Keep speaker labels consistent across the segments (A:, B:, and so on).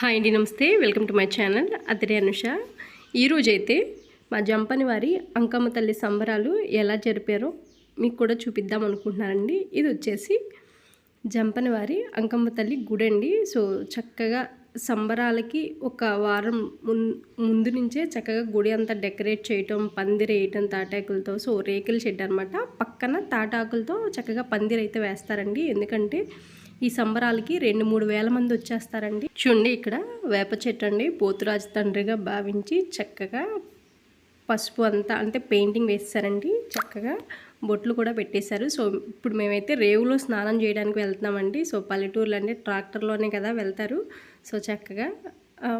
A: Hi అండి నమస్తే. Welcome to my channel. అతిరే Anusha. ఈరోజు అయితే మా జంపని వారి అంకమ్మ తల్లి సంబరాలు ఎలా జరిపారో మీకు కూడా చూపిద్దాం అనుకుంటున్నానండి. ఇది వచ్చేసి జంపని వారి అంకమ్మ తల్లి గుడి అండి సో చక్కగా సంబరాలకి ఒక వారం మున్ ముందు నుంచే చక్కగా గుడి అంతా డెకరేట్ చేయటం పందిరి వేయటం తాటాకులతో సో రేకుల షెడ్ అనమాట పక్కన తాటాకులతో చక్కగా పందిరి అయితే వేస్తారండి. ఎందుకంటే ఈ సంబరాలకి రెండు మూడు వేల మంది వచ్చేస్తారండి. చూడండి ఇక్కడ వేప చెట్టు అండి. పోతురాజు తండ్రిగా భావించి చక్కగా పసుపు అంతా అంటే పెయింటింగ్ వేస్తారండి చక్కగా బొట్లు కూడా పెట్టేశారు. సో ఇప్పుడు మేమైతే రేవులో స్నానం చేయడానికి వెళ్తున్నామండి. సో పల్లెటూర్లు అంటే ట్రాక్టర్లోనే కదా వెళ్తారు. సో చక్కగా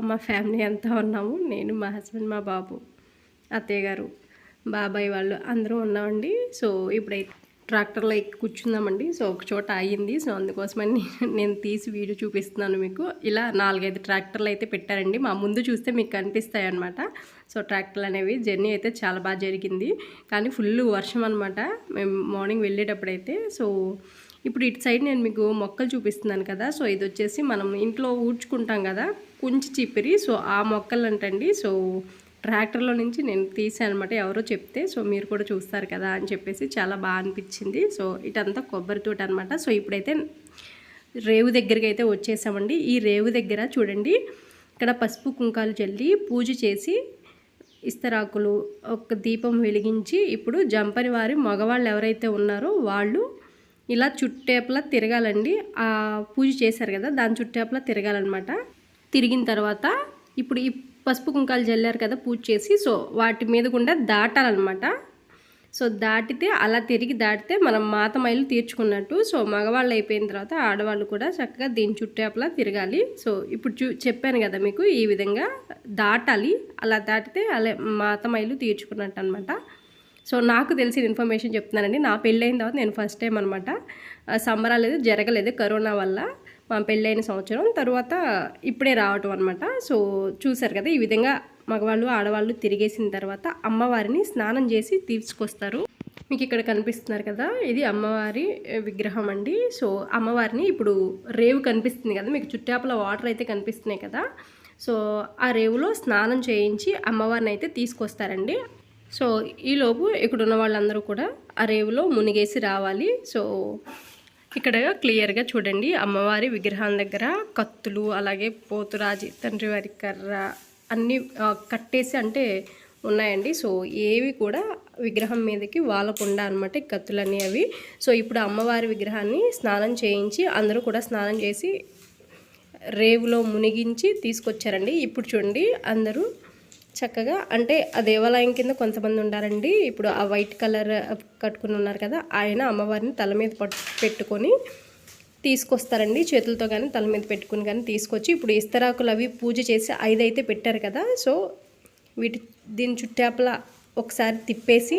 A: మా ఫ్యామిలీ అంతా ఉన్నాము. నేను మా హస్బెండ్ మా బాబు అత్తయ్య గారు బాబాయ్ వాళ్ళు అందరూ ఉన్నామండి. సో ఇప్పుడైతే ట్రాక్టర్లో ఎక్కి కూర్చుందామండి. సో ఒక చోట అయ్యింది సో అందుకోసమని నేను- నేను తీసి వీడియో చూపిస్తున్నాను మీకు. ఇలా నాలుగైదు ట్రాక్టర్లు అయితే పెట్టారండి. మా ముందు చూస్తే మీకు కనిపిస్తాయి అనమాట సో ట్రాక్టర్లు అనేవి జర్నీ అయితే చాలా బాగా జరిగింది. కానీ ఫుల్ వర్షం అనమాట మేము మార్నింగ్ వెళ్ళేటప్పుడైతే. సో ఇప్పుడు ఇటు సైడ్ నేను మీకు మొక్కలు చూపిస్తున్నాను కదా. సో ఇది వచ్చేసి మనం ఇంట్లో ఊడ్చుకుంటాం కదా. కుంచి చిప్పిరి. సో ఆ మొక్కలు అంటండి సో ట్రాక్టర్లో నుంచి నేను తీసాను అనమాట ఎవరో చెప్తే సో మీరు కూడా చూస్తారు కదా అని చెప్పేసి చాలా బాగా అనిపించింది. సో ఇటంతా కొబ్బరి తోట అనమాట సో ఇప్పుడైతే రేవు దగ్గరికి అయితే వచ్చేసామండి. ఈ రేవు దగ్గర చూడండి ఇక్కడ పసుపు కుంకాలు చల్లి పూజ చేసి ఇస్తరాకులు ఒక దీపం వెలిగించి ఇప్పుడు జంపని వారి మగవాళ్ళు ఎవరైతే ఉన్నారో వాళ్ళు ఇలా చుట్టేపలా తిరగాలండి. ఆ పూజ చేశారు కదా దాని చుట్టేపలా తిరగాలన్నమాట. తిరిగిన తర్వాత ఇప్పుడు ఈ పసుపు కుంకాలు జల్లారు కదా పూజ చేసి సో వాటి మీద గుండా దాటాలన్నమాట. సో దాటితే అలా తిరిగి దాటితే మనం మాత మైలు తీర్చుకున్నట్టు సో మగవాళ్ళు అయిపోయిన తర్వాత ఆడవాళ్ళు కూడా చక్కగా దీని చుట్టేపలా తిరగాలి. సో ఇప్పుడు చూ చెప్పాను కదా మీకు ఈ విధంగా దాటాలి. అలా దాటితే అలా మాత మైలు తీర్చుకున్నట్టు అనమాట సో నాకు తెలిసిన ఇన్ఫర్మేషన్ చెప్తున్నానండి. నా పెళ్ళైన తర్వాత నేను ఫస్ట్ టైం అనమాట సంబరాలు ఏదో జరగలేదు కరోనా వల్ల. మా పెళ్ళైన సంవత్సరం తర్వాత ఇప్పుడే రావటం అనమాట సో చూసారు కదా ఈ విధంగా మగవాళ్ళు ఆడవాళ్ళు తిరిగేసిన తర్వాత అమ్మవారిని స్నానం చేసి తీసుకొస్తారు. మీకు ఇక్కడ కనిపిస్తున్నారు కదా ఇది అమ్మవారి విగ్రహం అండి. సో అమ్మవారిని ఇప్పుడు రేవు కనిపిస్తుంది కదా మీకు చుట్టాపల వాటర్ అయితే కనిపిస్తున్నాయి కదా. సో ఆ రేవులో స్నానం చేయించి అమ్మవారిని అయితే తీసుకొస్తారండి. సో ఈలోపు ఇక్కడ ఉన్న వాళ్ళందరూ కూడా ఆ రేవులో మునిగేసి రావాలి. సో ఇక్కడ క్లియర్గా చూడండి. అమ్మవారి విగ్రహం దగ్గర కత్తులు అలాగే పోతురాజి తండ్రి వారి కర్ర అన్నీ కట్టేసి అంటే ఉన్నాయండి. సో ఏవి కూడా విగ్రహం మీదకి వాలకుండా అనమాట ఈ కత్తులన్నీ అవి. సో ఇప్పుడు అమ్మవారి విగ్రహాన్ని స్నానం చేయించి అందరూ కూడా స్నానం చేసి రేవులో మునిగించి తీసుకొచ్చారండి. ఇప్పుడు చూడండి అందరూ చక్కగా అంటే ఆ దేవాలయం కింద కొంతమంది ఉన్నారండి ఇప్పుడు ఆ వైట్ కలర్ కట్టుకుని ఉన్నారు కదా ఆయన అమ్మవారిని తల మీద పట్టు పెట్టుకొని తీసుకొస్తారండి. చేతులతో కానీ తల మీద పెట్టుకుని కానీ తీసుకొచ్చి ఇప్పుడు ఇస్తరాకులు అవి పూజ చేసి ఐదు అయితే పెట్టారు కదా సో వీటి దీని చుట్టాపల ఒకసారి తిప్పేసి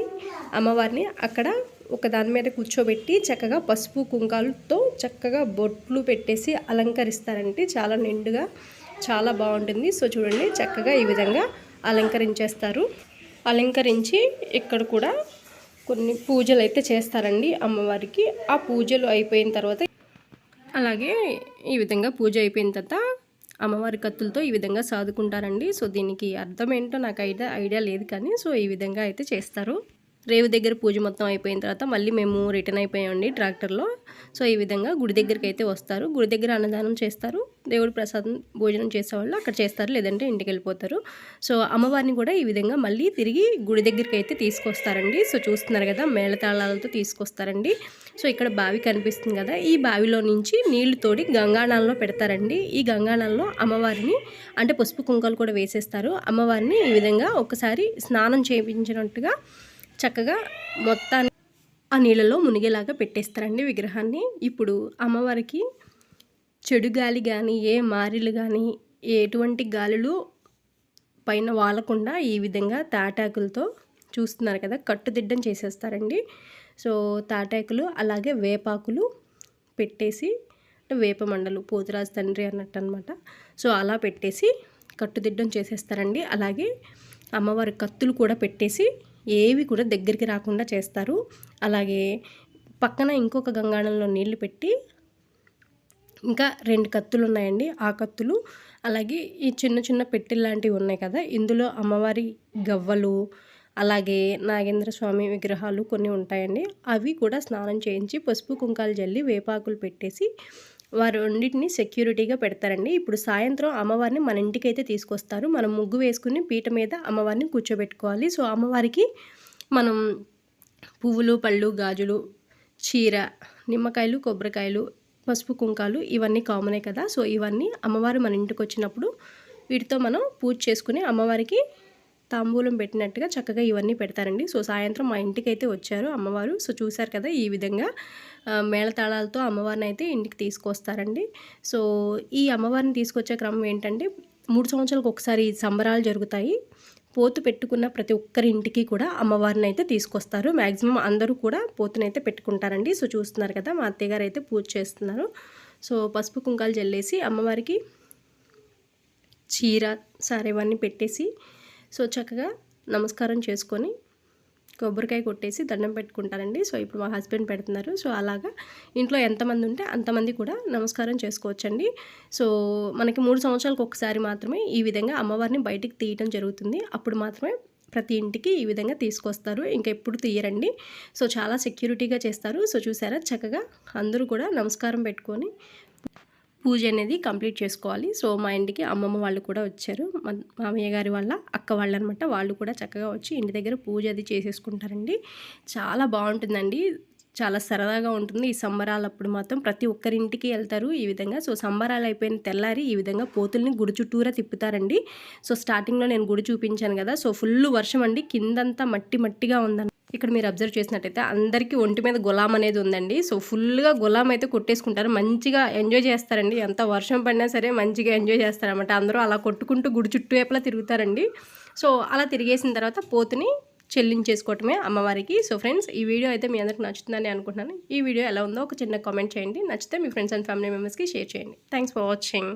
A: అమ్మవారిని అక్కడ ఒక దాని మీద కూర్చోబెట్టి చక్కగా పసుపు కుంకాలతో చక్కగా బొట్లు పెట్టేసి అలంకరిస్తారంటే చాలా నిండుగా చాలా బాగుంటుంది. సో చూడండి చక్కగా ఈ విధంగా అలంకరించేస్తారు. అలంకరించి ఇక్కడ కూడా కొన్ని పూజలు అయితే చేస్తారండి అమ్మవారికి. ఆ పూజలు అయిపోయిన తర్వాత అలాగే ఈ విధంగా పూజ అయిపోయిన తర్వాత అమ్మవారి కత్తులతో ఈ విధంగా సాదుకుంటారండి. సో దీనికి అర్థం ఏంటో నాకు ఐడియా ఐడియా లేదు కానీ సో ఈ విధంగా అయితే చేస్తారు. రేవు దగ్గర పూజ మొత్తం అయిపోయిన తర్వాత మళ్ళీ మేము రిటర్న్ అయిపోయామండి ట్రాక్టర్లో. సో ఈ విధంగా గుడి దగ్గరికి అయితే వస్తారు. గుడి దగ్గర అన్నదానం చేస్తారు. దేవుడి ప్రసాదం భోజనం చేసేవాళ్ళు అక్కడ చేస్తారు లేదంటే ఇంటికి వెళ్ళిపోతారు. సో అమ్మవారిని కూడా ఈ విధంగా మళ్ళీ తిరిగి గుడి దగ్గరికి అయితే తీసుకొస్తారండి. సో చూస్తున్నారు కదా మేళతాళాలతో తీసుకొస్తారండి. సో ఇక్కడ బావి కనిపిస్తుంది కదా ఈ బావిలో నుంచి నీళ్ళు తోడి గంగాణాల్లో పెడతారండి. ఈ గంగాణాల్లో అమ్మవారిని అంటే పసుపు కుంకాలు కూడా వేసేస్తారు. అమ్మవారిని ఈ విధంగా ఒకసారి స్నానం చేయించినట్టుగా చక్కగా మొత్తాన్ని ఆ నీళ్ళలో మునిగేలాగా పెట్టేస్తారండి విగ్రహాన్ని. ఇప్పుడు అమ్మవారికి చెడు గాలి కానీ ఏ మారిలు కానీ ఎటువంటి గాలులు పైన వాలకుండా ఈ విధంగా తాటాకులతో చూస్తున్నారు కదా కట్టుదిడ్డం చేసేస్తారండి. సో తాటాకులు అలాగే వేపాకులు పెట్టేసి అంటే వేప మండలు పోతురాజు తండ్రి అన్నట్టు అనమాట సో అలా పెట్టేసి కట్టుదిడ్డం చేసేస్తారండి. అలాగే అమ్మవారి కత్తులు కూడా పెట్టేసి ఏవి కూడా దగ్గరికి రాకుండా చేస్తారు. అలాగే పక్కన ఇంకొక గంగాళంలో నీళ్ళు పెట్టి ఇంకా రెండు కత్తులు ఉన్నాయండి. ఆ కత్తులు అలాగే ఈ చిన్న చిన్న పెట్టెలు లాంటివి ఉన్నాయి కదా ఇందులో అమ్మవారి గవ్వలు అలాగే నాగేంద్ర స్వామి విగ్రహాలు కొన్ని ఉంటాయండి. అవి కూడా స్నానం చేయించి పసుపు కుంకాలు జల్లి వేపాకులు పెట్టేసి వారు రెండింటిని సెక్యూరిటీగా పెడతారండి. ఇప్పుడు సాయంత్రం అమ్మవారిని మన ఇంటికి అయితే తీసుకొస్తారు. మనం ముగ్గు వేసుకుని పీట మీద అమ్మవారిని కూర్చోబెట్టుకోవాలి. సో అమ్మవారికి మనం పువ్వులు పళ్ళు గాజులు చీర నిమ్మకాయలు కొబ్బరికాయలు పసుపు కుంకాలు ఇవన్నీ కామనే కదా. సో ఇవన్నీ అమ్మవారు మన ఇంటికి వచ్చినప్పుడు వీటితో మనం పూజ చేసుకుని అమ్మవారికి తాంబూలం పెట్టినట్టుగా చక్కగా ఇవన్నీ పెడతారండి. సో సాయంత్రం మా ఇంటికి అయితే వచ్చారు అమ్మవారు. సో చూశారు కదా ఈ విధంగా మేళతాళాలతో అమ్మవారిని అయితే ఇంటికి తీసుకొస్తారండి. సో ఈ అమ్మవారిని తీసుకొచ్చే క్రమం ఏంటంటే మూడు సంవత్సరాలకు ఒకసారి సంబరాలు జరుగుతాయి. పోతు పెట్టుకున్న ప్రతి ఒక్కరి ఇంటికి కూడా అమ్మవారిని అయితే తీసుకొస్తారు. మ్యాక్సిమం అందరూ కూడా పోతునైతే పెట్టుకుంటారండి. సో చూస్తున్నారు కదా మా అత్తయ్య గారు అయితే పూజ చేస్తున్నారు. సో పసుపు కుంకాలు జల్లేసి అమ్మవారికి చీర సారీ ఇవన్నీ పెట్టేసి సో చక్కగా నమస్కారం చేసుకొని కొబ్బరికాయ కొట్టేసి దండం పెట్టుకుంటారండి. సో ఇప్పుడు మా హస్బెండ్ పెడుతున్నారు. సో అలాగా ఇంట్లో ఎంతమంది ఉంటే అంతమంది కూడా నమస్కారం చేసుకోవచ్చండి. సో మనకి మూడు సంవత్సరాలకు ఒకసారి మాత్రమే ఈ విధంగా అమ్మవారిని బయటికి తీయటం జరుగుతుంది. అప్పుడు మాత్రమే ప్రతి ఇంటికి ఈ విధంగా తీసుకొస్తారు. ఇంకా ఎప్పుడు తీయరండి. సో చాలా సెక్యూరిటీగా చేస్తారు. సో చూసారా చక్కగా అందరూ కూడా నమస్కారం పెట్టుకొని పూజ అనేది కంప్లీట్ చేసుకోవాలి. సో మా ఇంటికి అమ్మమ్మ వాళ్ళు కూడా వచ్చారు. మామయ్య గారి వాళ్ళ అక్క వాళ్ళు అనమాట వాళ్ళు కూడా చక్కగా వచ్చి ఇంటి దగ్గర పూజ అది చేసేసుకుంటారండి. చాలా బాగుంటుందండి. చాలా సరదాగా ఉంటుంది. ఈ సంబరాలప్పుడు మాత్రం ప్రతి ఒక్కరింటికి వెళ్తారు ఈ విధంగా. సో సంబరాలు అయిపోయిన తెల్లారి ఈ విధంగా పోతుల్ని గుడి చుట్టూరా తిప్పుతారండి. సో స్టార్టింగ్లో నేను గుడి చూపించాను కదా. సో ఫుల్ వర్షం అండి. కిందంతా మట్టి మట్టిగా ఉందండి ఇక్కడ మీరు అబ్జర్వ్ చేసినట్టయితే అందరికీ ఒంటి మీద గులాం అనేది ఉందండి. సో ఫుల్గా గులాం అయితే కొట్టేసుకుంటారు. మంచిగా ఎంజాయ్ చేస్తారండి. ఎంత వర్షం పడినా సరే మంచిగా ఎంజాయ్ చేస్తారనమాట అందరూ అలా కొట్టుకుంటూ గుడి చుట్టూ వైపులా తిరుగుతారండి. సో అలా తిరిగేసిన తర్వాత పోతుని చెల్లించేసుకోవటమే అమ్మవారికి. సో ఫ్రెండ్స్ ఈ వీడియో అయితే మీ అందరికి నచ్చుతుందని అనుకుంటున్నాను. ఈ వీడియో ఎలా ఉందో ఒక చిన్న కామెంట్ చేయండి. నచ్చితే మీ ఫ్రెండ్స్ అండ్ ఫ్యామిలీ మెంబర్స్కి షేర్ చేయండి. Thanks for watching.